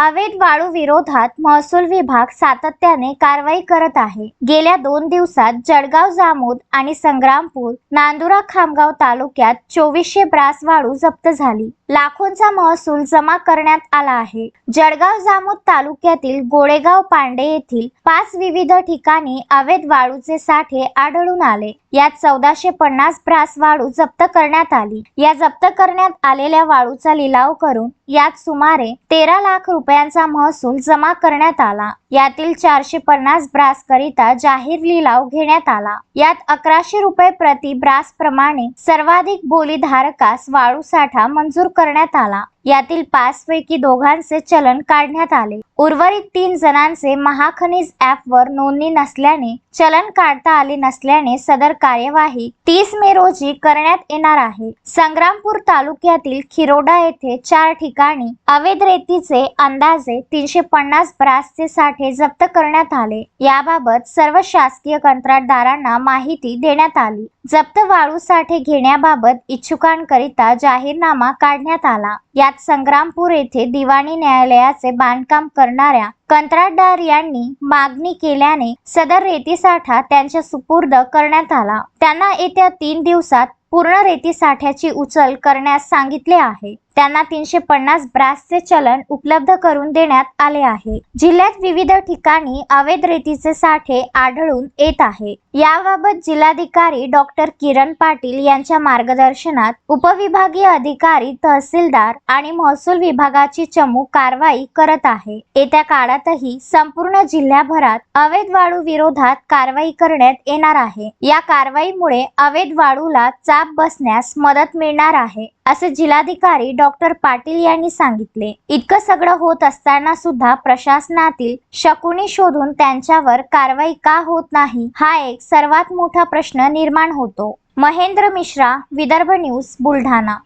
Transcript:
अवैध वाळू विरोधात महसूल विभाग सातत्याने कारवाई करत आहे. गेल्या दोन दिवसात जळगाव जामोद आणि संग्रामपूर नांदुरा खामगाव तालुक्यात चोवीसशे ब्रास वाळू जप्त झाली. लाखोंचा महसूल जमा करण्यात आला आहे. जळगाव जामोद तालुक्यातील गोळेगाव पांडे येथील पाच विविध ठिकाणी अवैध वाळूचे साठे आढळून आले. यात चौदाशे पन्नास ब्रास वाळू जप्त करण्यात आली. या जप्त करण्यात आलेल्या वाळूचा लिलाव करून यात सुमारे तेरा लाख रुपयांचा महसूल जमा करण्यात आला. यातील चारशे पन्नास ब्रास करिता जाहीर लिलाव घेण्यात आला. यात अकराशे रुपये प्रति ब्रास प्रमाणे सर्वाधिक बोलीधारकास वाळू साठा मंजूर करण्यात आला. यातील पाच पैकी दोघांचे चलन काढण्यात आले. उर्वरित तीन जणांचे महाखनिज ऍप वर नोंदणी नसल्याने चलन काढता आले नसल्याने सदर कार्यवाही तीस मे रोजी करण्यात येणार आहे. संग्रामपूर तालुक्यातील खिरोडा येथे चार ठिकाणी अवैध रेतीचे अंदाजे तीनशे पन्नास ब्रासचे साठे जप्त करण्यात आले. याबाबत सर्व शासकीय कंत्राटदारांना माहिती देण्यात आली. जप्त वाळू साठे घेण्याबाबत इच्छुकांकरिता जाहीरनामा काढण्यात आला. यात संग्रामपूर येथे दिवाणी न्यायालयाचे बांधकाम करणाऱ्या कंत्राटदार यांनी मागणी केल्याने सदर रेती साठा त्यांच्या सुपूर्द करण्यात आला. त्यांना येत्या तीन दिवसात पूर्ण रेती साठ्याची उचल करण्यास सांगितले आहे. त्यांना तीनशे पन्नास ब्रासचे चलन उपलब्ध करून देण्यात आले आहे. जिल्ह्यात विविध ठिकाणी अवैध रेतीचे साठे आढळून येत आहे. याबाबत जिल्हाधिकारी डॉक्टर किरण पाटील यांच्या मार्गदर्शनात उपविभागीय अधिकारी तहसीलदार आणि महसूल विभागाची चमू कारवाई करत आहे. येत्या काळातही संपूर्ण जिल्ह्याभरात अवैध वाळू विरोधात कारवाई करण्यात येणार आहे. या कारवाईमुळे अवैध वाळूला चाप बसण्यास मदत मिळणार आहे असे जिल्हाधिकारी डॉक्टर पाटील यांनी सांगितले इतकं सगळं होत असताना सुद्धा प्रशासनातील शकुनी शोधून त्यांच्यावर कारवाई का होत नाही? हा एक सर्वात मोठा प्रश्न निर्माण होतो. महेंद्र मिश्रा विदर्भ न्यूज बुलढाणा.